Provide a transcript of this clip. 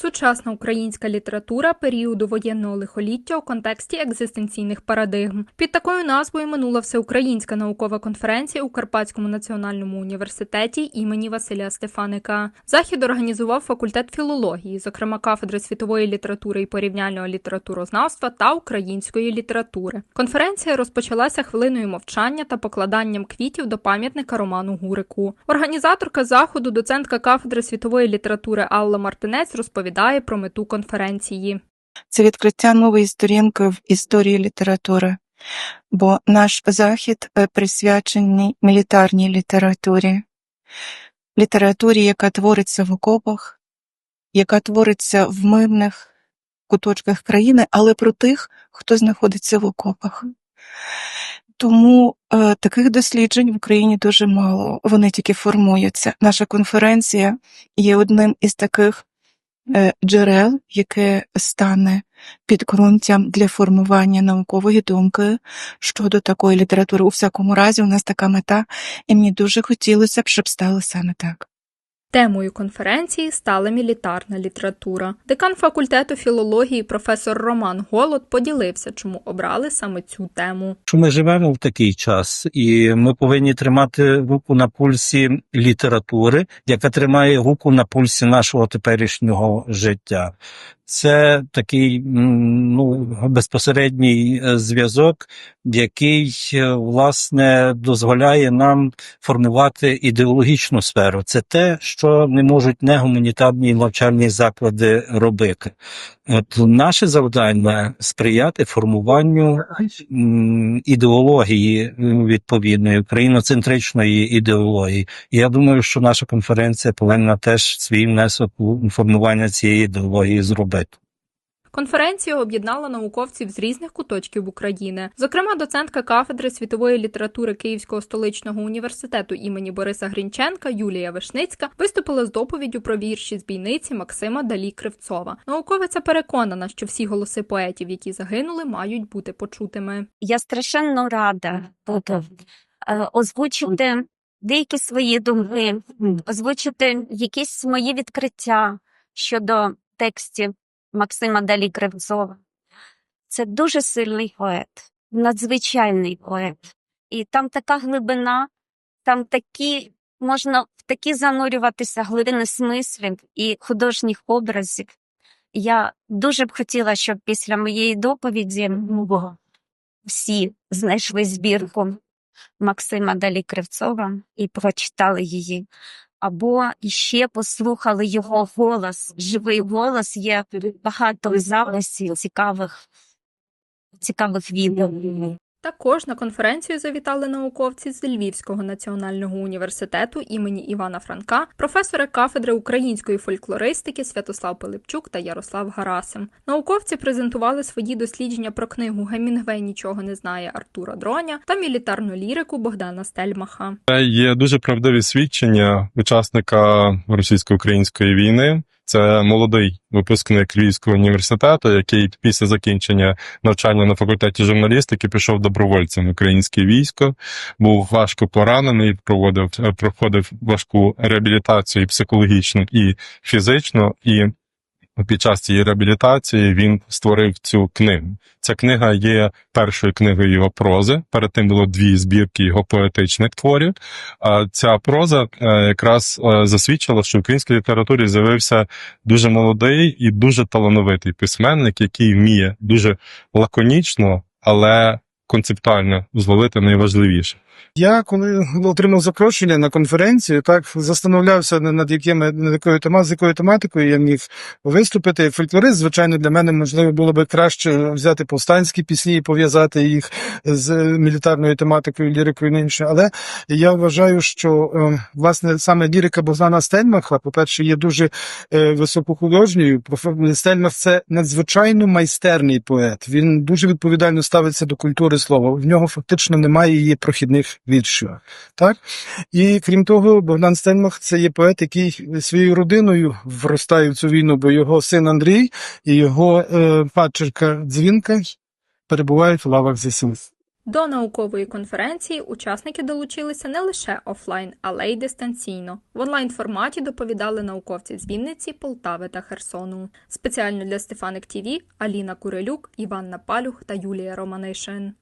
Сучасна українська література періоду воєнного лихоліття у контексті екзистенційних парадигм. Під такою назвою минула всеукраїнська наукова конференція у Карпатському національному університеті імені Василя Стефаника. Захід організував факультет філології, зокрема кафедри світової літератури і порівняльного літературознавства та української літератури. Конференція розпочалася хвилиною мовчання та покладанням квітів до пам'ятника Роману Гурику. Організаторка заходу, доцентка кафедри світової літератури Алла Мартинець розповідає про мету конференції. це відкриття нової сторінки в історії літератури, бо наш захід е, присвячений мілітарній літературі, літературі, яка твориться в окопах, яка твориться в мирних куточках країни, але про тих, хто знаходиться в окопах. Тому е, таких досліджень в Україні дуже мало. Вони тільки формуються. Наша конференція є одним із таких джерел, яке стане підґрунтям для формування наукової думки щодо такої літератури. У всякому разі, у нас така мета, і мені дуже хотілося б, щоб стало саме так. Темою конференції стала мілітарна література. Декан факультету філології професор Роман Голод поділився, чому обрали саме цю тему. ми живемо в такий час, і ми повинні тримати руку на пульсі літератури, яка тримає руку на пульсі нашого теперішнього життя. Це такий ну, безпосередній е, зв'язок, який е, власне дозволяє нам формувати ідеологічну сферу. Це те, що не можуть негуманітарні навчальні заклади робити. От наше завдання сприяти формуванню ідеології м, відповідної україноцентричної ідеології. Я думаю, що наша конференція повинна теж свій внесок у формування цієї ідеології зробити. Конференція об'єднала науковців з різних куточків України. Зокрема, доцентка кафедри світової літератури Київського столичного університету імені Бориса Грінченка Юлія Вишницька виступила з доповіддю про вірші з бійниці Максима Далі Кривцова. Науковиця переконана, що всі голоси поетів, які загинули, мають бути почутими. Я страшенно рада буду е, озвучити деякі свої думки, озвучити якісь мої відкриття щодо текстів Максима Далі Кривцова. Це дуже сильний поет, надзвичайний поет. І там така глибина, там такі можна в такі занурюватися глибини смислів і художніх образів. Я дуже б хотіла, щоб після моєї доповіді всі знайшли збірку Максима Далі Кривцова і прочитали її. Або ще послухали його голос, живий голос. Є багато записів цікавих, цікавих відео. Також на конференцію завітали науковці з Львівського національного університету імені Івана Франка, професори кафедри української фольклористики Святослав Пилипчук та Ярослав Гарасим. Науковці презентували свої дослідження про книгу Гемінгвей нічого не знає Артура Дроня та мілітарну лірику Богдана Стельмаха. Є дуже правдиві свідчення учасника російсько-української війни. Це молодий випускник Львівського університету, який після закінчення навчання на факультеті журналістики пішов добровольцем в українське військо, був важко поранений, проводив проходив важку реабілітацію і психологічну і фізичну. І під час цієї реабілітації він створив цю книгу. Ця книга є першою книгою його прози. Перед тим було дві збірки його поетичних творів. А ця проза е, якраз е, засвідчила, що в українській літературі з'явився дуже молодий і дуже талановитий письменник, який вміє дуже лаконічно, але концептуально звалити найважливіше. Я коли отримав запрошення на конференцію, так застановлявся над якими над якою тема, з якою тематикою я міг виступити. Фольклорист, звичайно, для мене можливо було би краще взяти повстанські пісні і пов'язати їх з мілітарною тематикою, лірикою і. Але я вважаю, що е, власне саме лірика Богдана Стельмаха, по-перше, є дуже е, високохудожньою. Стельмах це надзвичайно майстерний поет. Він дуже відповідально ставиться до культури слова. В нього фактично немає її прохідних віршів. Так? І крім того, Богдан Стельмах це є поет, який своєю родиною вростає в цю війну, бо його син Андрій і його е, падчерка Дзвінка перебувають в лавах ЗСУ. До наукової конференції учасники долучилися не лише офлайн, але й дистанційно. В онлайн форматі доповідали науковці з Вінниці, Полтави та Херсону. Спеціально для Стефаник ТІВІ Аліна Курилюк, Іван Напалюх та Юлія Романишин.